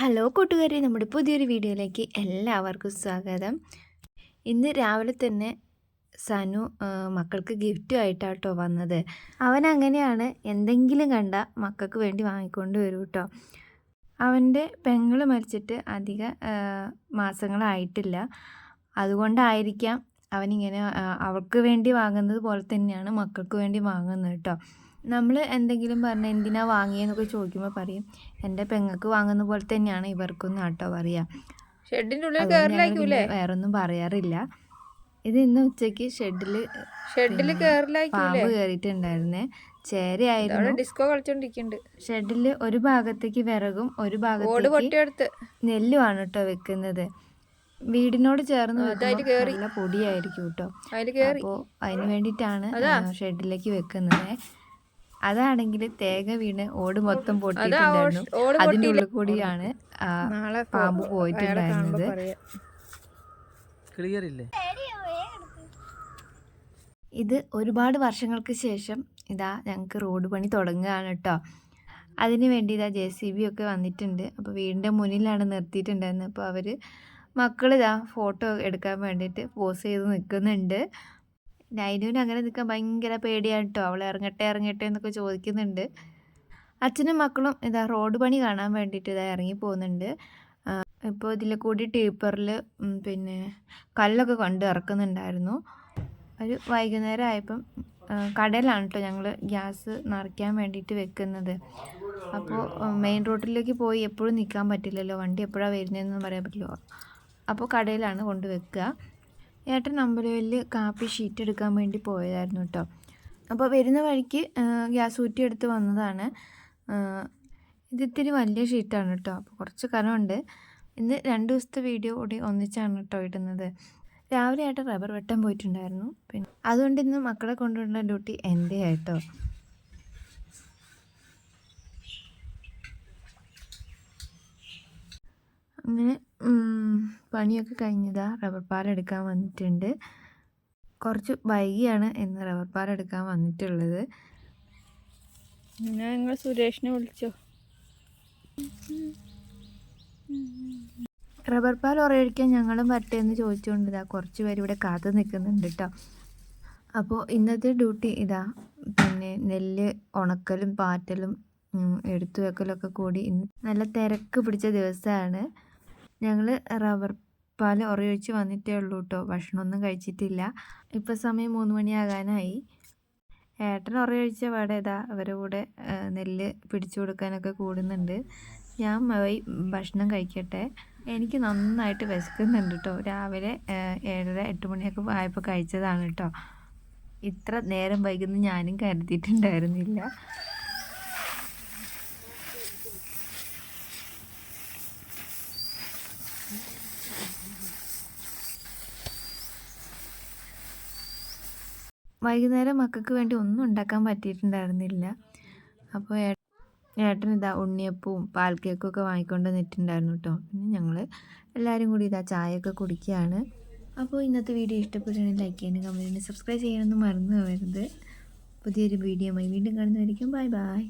Hello കൂട്ടുകാരെ നമ്മുടെ പുതിയൊരു വീഡിയോയിലേക്ക് എല്ലാവർക്കും സ്വാഗതം. ഇന്ന് രാവിലെ തന്നെ സനു മക്കൾക്ക് ഗിഫ്റ്റുമായിട്ടാണ് കേട്ടോ വന്നത്. അവൻ അങ്ങനെയാണ് എന്തെങ്കിലും കണ്ട മക്കൾക്ക് വേണ്ടി വാങ്ങിക്കൊണ്ട് വരും കേട്ടോ അവന്റെ പെങ്ങൾ മരിച്ചിട്ട് അധിക മാസങ്ങളായിട്ടില്ല. അതുകൊണ്ടായിരിക്കാം അവനിങ്ങനെ അവൾക്ക് വേണ്ടി വാങ്ങുന്നത് പോലെ തന്നെയാണ് മക്കൾക്ക് വേണ്ടി വാങ്ങുന്നത് കേട്ടോ നമ്മൾ എന്തെങ്കിലും പറഞ്ഞാൽ എന്തിനാ വാങ്ങിയെന്നൊക്കെ ചോദിക്കുമ്പോൾ പറയും എന്റെ പെങ്ങൾക്ക് വാങ്ങുന്ന പോലെ തന്നെയാണ് ഇവർക്കൊന്നും കേട്ടോ പറയുക ഉള്ളിൽ വേറൊന്നും പറയാറില്ല. ഇത് ഇന്ന് ഉച്ചയ്ക്ക് ഷെഡിൽ ഷെഡിൽ കേറിലാക്കൂലേ പാമ്പ് കയറിയിട്ടുണ്ടായിരുന്നേ ചേരയായിരുന്നു ഡിസ്കോ കളിച്ചോണ്ടിരിക്കുന്നുണ്ട് ഷെഡിൽ ഒരു ഭാഗത്തേക്ക് വിറകും ഒരു ഭാഗത്തേക്ക് നെല്ലുമാണ് കേട്ടോ വെക്കുന്നത്. വീടിനോട് ചേർന്ന്. നല്ല പൊടിയായിരിക്കും കേട്ടോ അപ്പോ അതിന് വേണ്ടിയിട്ടാണ് ഷെഡിലേക്ക് വെക്കുന്നത്. അതാണെങ്കിൽ തേങ്ങ വീണ് ഓട് മൊത്തം പൊട്ടിയിട്ടുണ്ടായിരുന്നു. അതിന്റെ ഉള്ളിൽ കൂടിയാണ് നാളെ പാമ്പ് പോയിട്ടുണ്ടായിരുന്നത്. ക്ലിയർ ഇല്ലേ ഇത് ഒരുപാട് വർഷങ്ങൾക്ക് ശേഷം ഇതാ ഞങ്ങൾക്ക് റോഡ് പണി തുടങ്ങുകയാണ് കേട്ടോ അതിന് വേണ്ടി ഇതാ ജെ സി ബി ഒക്കെ വന്നിട്ടുണ്ട്. അപ്പോൾ വീടിന്റെ മുന്നിലാണ് നിർത്തിയിട്ടുണ്ടായിരുന്നത്. അപ്പോൾ അവർ ഇതാ ഫോട്ടോ എടുക്കാൻ വേണ്ടിയിട്ട് പോസ് ചെയ്ത് നിൽക്കുന്നുണ്ട്. നൈനുവിന് അങ്ങനെ നിൽക്കാൻ ഭയങ്കര പേടിയാണ് കേട്ടോ അവൾ ഇറങ്ങട്ടെ ഇറങ്ങട്ടെ എന്നൊക്കെ ചോദിക്കുന്നുണ്ട്. അച്ഛനും മക്കളും ഇതാ റോഡ് പണി കാണാൻ വേണ്ടിയിട്ട് ഇതാ ഇറങ്ങി പോകുന്നുണ്ട്. ഇപ്പോൾ ഇതിൽ കൂടി ടീപ്പറിൽ പിന്നെ കല്ലൊക്കെ കൊണ്ട് ഇറക്കുന്നുണ്ടായിരുന്നു. ഒരു വൈകുന്നേരം ആയപ്പം കടയിലാണ് കേട്ടോ ഞങ്ങൾ ഗ്യാസ് നിറയ്ക്കാൻ വേണ്ടിയിട്ട് വെക്കുന്നത്. അപ്പോൾ മെയിൻ റോഡിലേക്ക് പോയി എപ്പോഴും നിൽക്കാൻ പറ്റില്ലല്ലോ. വണ്ടി എപ്പോഴാണ് വരുന്നതെന്ന് പറയാൻ പറ്റില്ല. അപ്പോൾ കടയിലാണ് കൊണ്ട് വെക്കുക. ഏട്ടൻ അമ്പലവല്ലിൽ കാപ്പി ഷീറ്റ് എടുക്കാൻ വേണ്ടി പോയതായിരുന്നു കേട്ടോ. അപ്പോൾ വരുന്ന വഴിക്ക് ഗ്യാസ് ഊറ്റി എടുത്ത് വന്നതാണ്. ഇത് ഇത്തിരി വലിയ ഷീറ്റാണ് കേട്ടോ. അപ്പോൾ കുറച്ച് കനമുണ്ട്. ഇന്ന് രണ്ട് ദിവസത്തെ വീഡിയോ കൂടി ഒന്നിച്ചാണ് കേട്ടോ ഇടുന്നത്. രാവിലെ ആയിട്ട് റബ്ബർ വെട്ടാൻ പോയിട്ടുണ്ടായിരുന്നു. പിന്നെ അതുകൊണ്ട് ഇന്ന് മക്കളെ കൊണ്ടുവരുന്ന ഡ്യൂട്ടി എന്റെ ആയിട്ടോ അങ്ങനെ പണിയൊക്കെ കഴിഞ്ഞതാ റബ്ബർ പാലെടുക്കാൻ വന്നിട്ടുണ്ട്. കുറച്ച് വൈകിയാണ് ഇന്ന് റബ്ബർ പാലെടുക്കാൻ വന്നിട്ടുള്ളത്. ഞാൻ നിങ്ങൾ സുരേഷിനെ വിളിച്ചോ? റബ്ബർ പാൽ ഉറയടിക്കാൻ ഞങ്ങളും വരട്ടെ എന്ന് ചോദിച്ചുകൊണ്ട് ഇതാ കുറച്ച് പേര് ഇവിടെ കാത്തു നിൽക്കുന്നുണ്ട് കേട്ടോ അപ്പോൾ ഇന്നത്തെ ഡ്യൂട്ടി ഇതാ. പിന്നെ നെല്ല് ഉണക്കലും പാറ്റലും എടുത്തു വെക്കലൊക്കെ കൂടി ഇന്ന് നല്ല തിരക്ക് പിടിച്ച ദിവസമാണ്. ഞങ്ങൾ റബ്ബർ പാൽ ഉറയൊഴിച്ച് വന്നിട്ടേ ഉള്ളൂ കേട്ടോ ഭക്ഷണമൊന്നും കഴിച്ചിട്ടില്ല. ഇപ്പോൾ സമയം മൂന്ന് മണിയാകാനായി. ഏട്ടൻ ഉറയൊഴിച്ച പാടെ ഇതാ അവരുടെ കൂടെ നെല്ല് പിടിച്ചു കൊടുക്കാനൊക്കെ കൂടുന്നുണ്ട്. ഞാൻ പോയി ഭക്ഷണം കഴിക്കട്ടെ. എനിക്ക് നന്നായിട്ട് വിശക്കുന്നുണ്ട് കേട്ടോ രാവിലെ ഏഴര എട്ട് മണിയൊക്കെ ആയപ്പോൾ കഴിച്ചതാണ് കേട്ടോ ഇത്ര നേരം വൈകുന്നു ഞാനും കരുതിയിട്ടുണ്ടായിരുന്നില്ല. വൈകുന്നേരം മക്കൾക്ക് വേണ്ടി ഒന്നും ഉണ്ടാക്കാൻ പറ്റിയിട്ടുണ്ടായിരുന്നില്ല. അപ്പോൾ ഏട്ടൻ ഇതാ ഉണ്ണിയപ്പവും പാൽ കേക്കും ഒക്കെ വാങ്ങിക്കൊണ്ട് വന്നിട്ടുണ്ടായിരുന്നു കേട്ടോ പിന്നെ ഞങ്ങൾ എല്ലാവരും കൂടി ഇതാ ചായയൊക്കെ കുടിക്കുകയാണ്. അപ്പോൾ ഇന്നത്തെ വീഡിയോ ഇഷ്ടപ്പെട്ടാണെങ്കിൽ ലൈക്ക് ചെയ്യാനും കമന്റ് ചെയ്യാനും സബ്സ്ക്രൈബ് ചെയ്യാനൊന്നും മറന്നു പോകരുത്. പുതിയൊരു വീഡിയോ വീണ്ടും കാണുന്നതായിരിക്കും ബൈ ബൈ